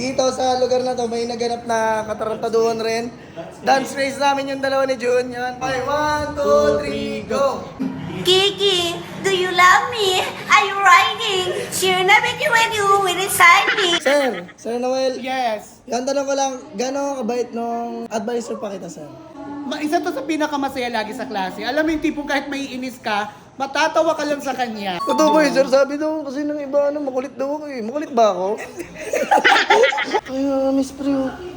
dito sa lugar na to, may naganap na katarantaduhan rin. Dance race namin yung dalawa ni June. Yan. Okay, one, two, three, go! Kiki, do you love me? Are you riding? Sure na bet you when you will inside me. Sir, Sir Noel, Yes. yung tanong ko lang, gano'ng kabait nung advisor pa kita, sir? Ma- Isa to sa pinakamasaya lagi sa klase. Alam mo yung tipong kahit may inis ka, matatawa ka lang sa kanya. Totoo ba yun, sir? Sabi daw kasi ng iba, ano, makulit daw ako eh. Makulit ba ako? Ay, uh, Miss Pre.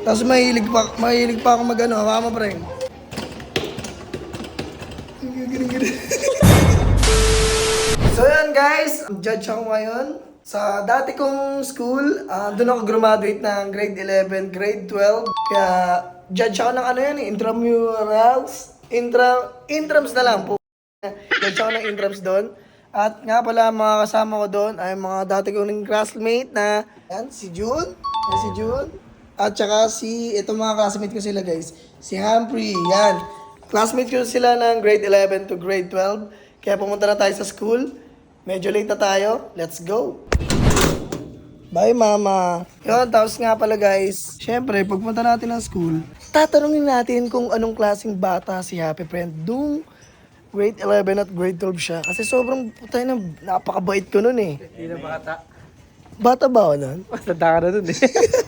Tapos mahilig pa, mahilig pa ako mag ano, hawa mo pre. so yan guys, judge ako ngayon. Sa dati kong school, ah, doon ako graduate ng grade 11, grade 12. Kaya judge ako ng ano yan eh, intramurals. Intra, intrams na lang po. Ako ng intrams doon. At nga pala mga kasama ko doon ay mga dati kong classmate na yan, si June. Si June. At saka si, ito mga classmate ko sila guys. Si Humphrey, yan. Classmate ko sila ng grade 11 to grade 12. Kaya pumunta na tayo sa school. Medyo late na tayo. Let's go! Bye, mama. Yun, tapos nga pala guys, syempre, pagpunta natin ng school, tatanungin natin kung anong klaseng bata si Happy Friend. Dung grade 11 at grade 12 siya. Kasi sobrang putay na, napakabait ko nun eh. Hindi na bata. Bata ba ako nun? Matanda ka na dun eh.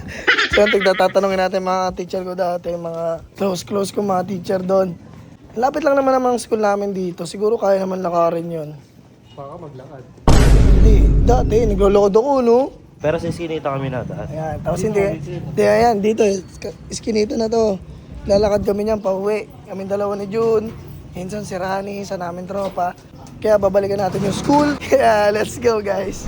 so, tigtatanungin natin mga teacher ko dati, mga close-close ko mga teacher doon. Lapit lang naman ang school namin dito. Siguro kaya naman lakarin yon. Baka maglakad. Hindi, dati, naglolokod ako, no? Pero sa sinita kami na daan. Ayan, tapos hindi, hindi, ayan, dito, iskinito na to. Lalakad kami niyan, pauwi. Kami dalawa ni June. Minsan si Rani, sa namin tropa. Kaya babalikan natin yung school. Kaya let's go, guys.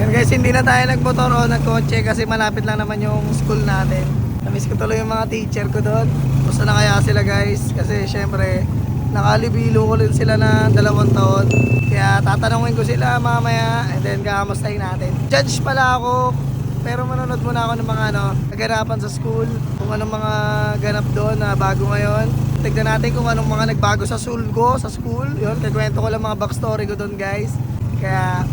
Yan guys, hindi na tayo nagmotor o nagkotse kasi malapit lang naman yung school natin. Namiss ko tuloy yung mga teacher ko doon. Gusto na kaya sila guys kasi syempre nakalibilo ko rin sila na dalawang taon. Kaya tatanungin ko sila mamaya and then kakamustahin natin. Judge pala ako pero manonood muna ako ng mga ano, kaganapan sa school, kung anong mga ganap doon na bago ngayon. Tignan natin kung anong mga nagbago sa school ko, sa school. Yun, kakwento ko lang mga backstory ko doon guys. Kaya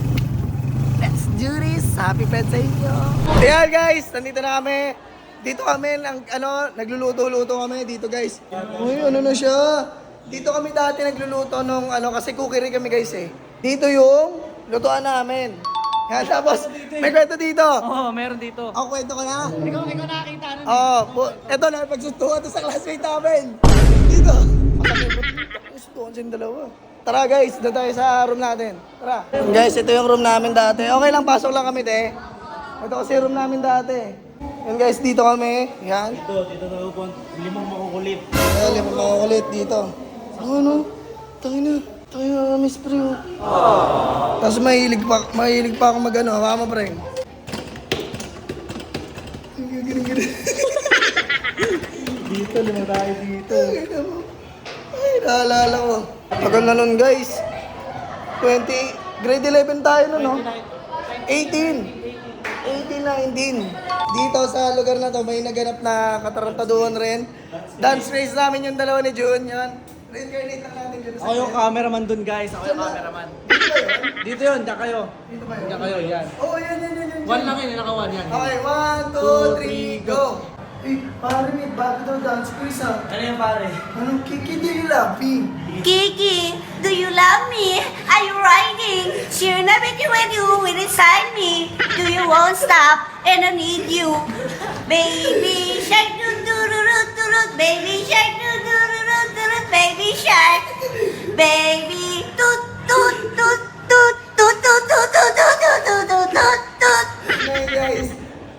Let's do this! Happy friends sa inyo! Ayan guys, nandito na kami. Dito kami, ng, ano, nagluluto-luto kami dito guys. Uy, ano na siya? Dito kami dati nagluluto nung ano, kasi cookie rin kami guys eh. Dito yung lutuan namin. Yan, tapos may kwento dito. Oo, meron dito. Ako kwento ko na. Ikaw, ikaw nakakita nun. Oo, oh, eto na, pagsustuhan to sa classmate namin. Dito. Pagsustuhan siya dalawa. Tara guys, doon tayo sa room natin. Tara. Guys, ito yung room namin dati. Okay lang, pasok lang kami, te. Ito kasi room namin dati. Yan guys, dito kami. Yan. Dito, dito na upon. Limang makukulit. Ayan, lima mga kulit dito. Ano? Tangin Tangin na, miss pre. oh. Tapos mahilig pa, mahilig pa ako mag ano, hawa mo pre. Dito, lima tayo dito. Ay, naalala ko. Tagal na nun guys. 20, grade 11 tayo nun, no? 18. 18, 19. Dito sa lugar na to, may naganap na katarantaduhan rin. Dance race namin yung dalawa ni June, yan. Reincarnate lang natin dito Ako yung cameraman dun guys. Ako yung cameraman. Dito yun, diyan kayo. Dito ba yun? Diyan kayo, yan. Oh, yan, yan, yan, yan. One lang yun, naka-one yan. Okay, one, two, three, go! Eh, pare, may bago daw dance quiz ah. Ano yung pare? Anong kiki do you love me? Kiki, do you love me? Are you riding? Sure na bet you when you will inside me. Do you won't stop and I need you. Baby shark doo doo doo doo doo. Baby shark Baby shark. Baby toot toot toot toot toot toot toot toot toot toot toot toot toot toot. Ngayon guys,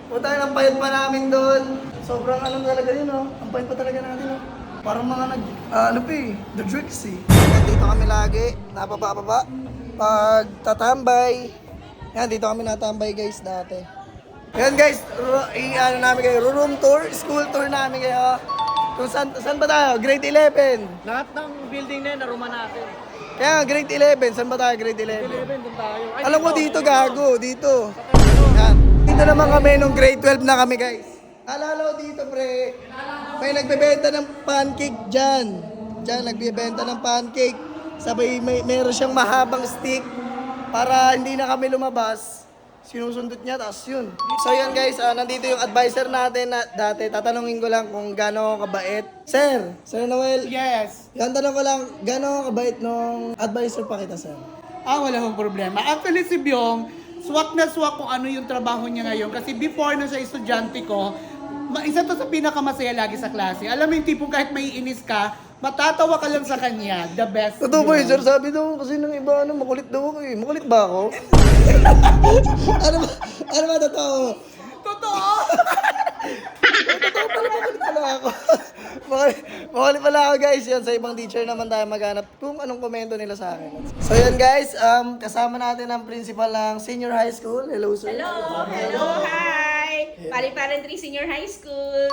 punta ng payat pa namin doon. Sobrang ano talaga yun oh. Ang payat pa talaga natin oh. Parang mga nag, ah, ano pa eh, the tricks eh. Dito kami lagi, napababa. Pag tatambay. Yan, dito kami natambay guys dati. Yan guys, ro- i- ano namin kayo, room tour, school tour namin kayo. Kung saan, saan ba tayo? Grade 11. Lahat ng building na yun, naruma natin. Kaya grade 11, saan ba tayo grade 11? 11, dun tayo. Ay, Alam ko dito gago, dito. Yan. Dito naman kami nung grade 12 na kami guys. Alala ko dito pre, may nagbebenta ng pancake dyan. Dyan, nagbebenta ng pancake. Sabay may meron siyang mahabang stick para hindi na kami lumabas. Sinusundot niya, tapos yun. So yun guys, ah, nandito yung advisor natin na dati. Tatanungin ko lang kung gaano ako kabait. Sir, Sir Noel, Yes. yung tanong ko lang, gaano ako kabait nung advisor pa kita, sir? Ah, wala akong problema. Actually, si Byong, swak na swak kung ano yung trabaho niya ngayon. Kasi before na siya estudyante ko, isa to sa pinakamasaya lagi sa klase. Alam mo yung tipong kahit may inis ka, matatawa ka lang sa kanya. The best. Totoo po Byong. yun, sir. Sabi daw kasi ng iba, ano, makulit daw ako eh. Makulit ba ako? ano ba? Ano ba totoo? Totoo! Totoo pala, makulit pala ako. makulit, makulit pala ako guys. Yan, sa ibang teacher naman tayo maghanap kung anong komento nila sa akin. So yan guys, um, kasama natin ang principal ng senior high school. Hello sir. Hello! Hello! Hi! Pari-paran 3 Senior High School!